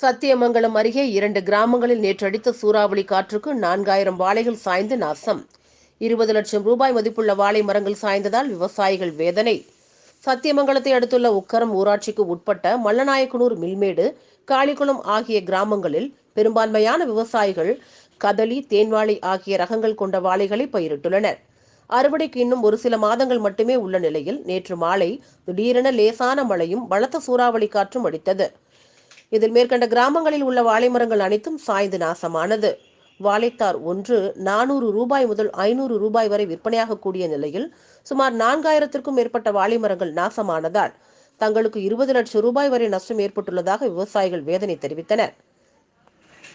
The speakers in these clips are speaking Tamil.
சத்தியமங்கலம் அருகே இரண்டு கிராமங்களில் நேற்றடித்த சூறாவளி காற்றுக்கு நான்காயிரம் வாழைகள் சாய்ந்து நாசம். இருபது லட்சம் ரூபாய் மதிப்புள்ள வாழை மரங்கள் சாய்ந்ததால் விவசாயிகள் வேதனை. சத்தியமங்கலத்தை அடுத்துள்ள உக்கரம் ஊராட்சிக்கு உட்பட்ட மல்லநாயக்கனூர் மில்மேடு காளிக்குளம் ஆகிய கிராமங்களில் பெரும்பான்மையான விவசாயிகள் கதலி தேன்வாழை ஆகிய ரகங்கள் கொண்ட வாழைகளை பயிரிட்டுள்ளனர். அறுவடைக்கு இன்னும் ஒரு சில மாதங்கள் மட்டுமே உள்ள நிலையில் நேற்று மாலை திடீரென லேசான மழையும் பலத்த சூறாவளி காற்றும் அடித்தது. இதில் மேற்கண்ட கிராமங்களில் உள்ள வாழை மரங்கள் அனைத்தும் சாய்ந்து நாசமானது. வாழைத்தார் ஒன்று நானூறு ரூபாய் முதல் ஐநூறு ரூபாய் வரை விற்பனையாகக்கூடிய நிலையில் சுமார் நான்காயிரத்திற்கும் மேற்பட்ட வாழை மரங்கள் நாசமானதால் தங்களுக்கு இருபது லட்சம் ரூபாய் வரை நஷ்டம் ஏற்பட்டுள்ளதாக விவசாயிகள் வேதனை தெரிவித்தனர்.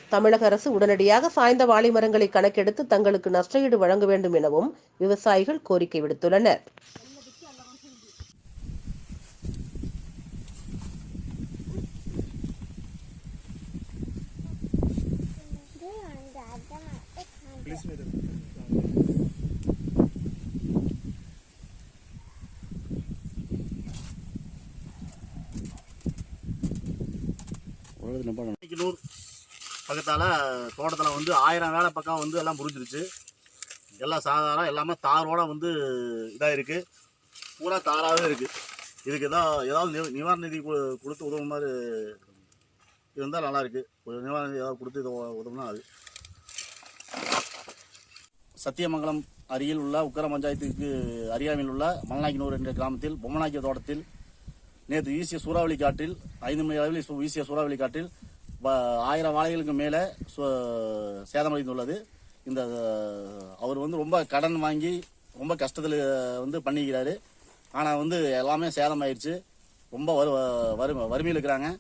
தமிழக அரசு உடனடியாக சாய்ந்த வாழை மரங்களை கணக்கெடுத்து தங்களுக்கு நஷ்டஈடு வழங்க வேண்டும் எனவும் விவசாயிகள் கோரிக்கை விடுத்துள்ளனர். கிணூர் பக்கத்தால் தோட்டத்தில் வந்து ஆயிரம் வேலை பக்கம் வந்து எல்லாம் புரிஞ்சிருச்சு எல்லாம் சாதாரணம் எல்லாமே தாரோட வந்து இதாக இருக்குது பூரா தாராகவே இருக்குது இதுக்கு ஏதாவது ஏதாவது நி- நிவாரண நிதி கொடுத்து உதவும் மாதிரி இருந்தால் நல்லாயிருக்கு ஒரு நிவாரண நிதி ஏதாவது கொடுத்து இது உதவுனா அது. சத்தியமங்கலம் அருகில் உள்ள உக்கர பஞ்சாயத்துக்கு அருகாமையில் உள்ள மலநாயக்கனூர் என்ற கிராமத்தில் பொம்மநாயக்கிய தோட்டத்தில் நேற்று வீசிய சூறாவளி காற்றில் ஐந்து மணி அளவில் வீசிய சூறாவளி காற்றில் வ- ஆயிரம் வாழைகளுக்கு மேலே சு- சேதமடைந்துள்ளது. இந்த அவர் வந்து ரொம்ப கடன் வாங்கி ரொம்ப கஷ்டத்தில் வந்து பண்ணிக்கிறாரு. ஆனால் வந்து எல்லாமே சேதமாயிருச்சு. ரொம்ப வறு வறு வறுமையில் இருக்கிறாங்க.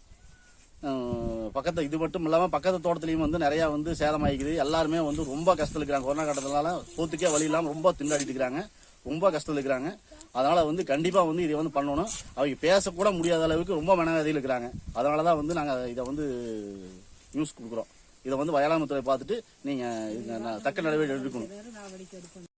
பக்கத்து இது மட்டும் இல்லாமல் பக்கத்து தோட்டத்துலையும் வந்து நிறையா வந்து சேதமாகிக்குது எல்லாருமே வந்து ரொம்ப கஷ்டத்தில் இருக்கிறாங்க. கொரோனா கட்டத்தினால போத்துக்கே வழி இல்லாமல் ரொம்ப திண்டாடிட்டு இருக்கிறாங்க ரொம்ப கஷ்டத்தில் இருக்கிறாங்க. அதனால் வந்து கண்டிப்பாக வந்து இதை வந்து பண்ணணும். அவங்க பேசக்கூட முடியாத அளவுக்கு ரொம்ப மனவேதையில் இருக்கிறாங்க. அதனால தான் வந்து நாங்கள் இதை வந்து நியூஸ் கொடுக்குறோம். இதை வந்து வயலாண்மை துறை பார்த்துட்டு நீங்கள் தக்க நடவடிக்கை எடுக்கணும்.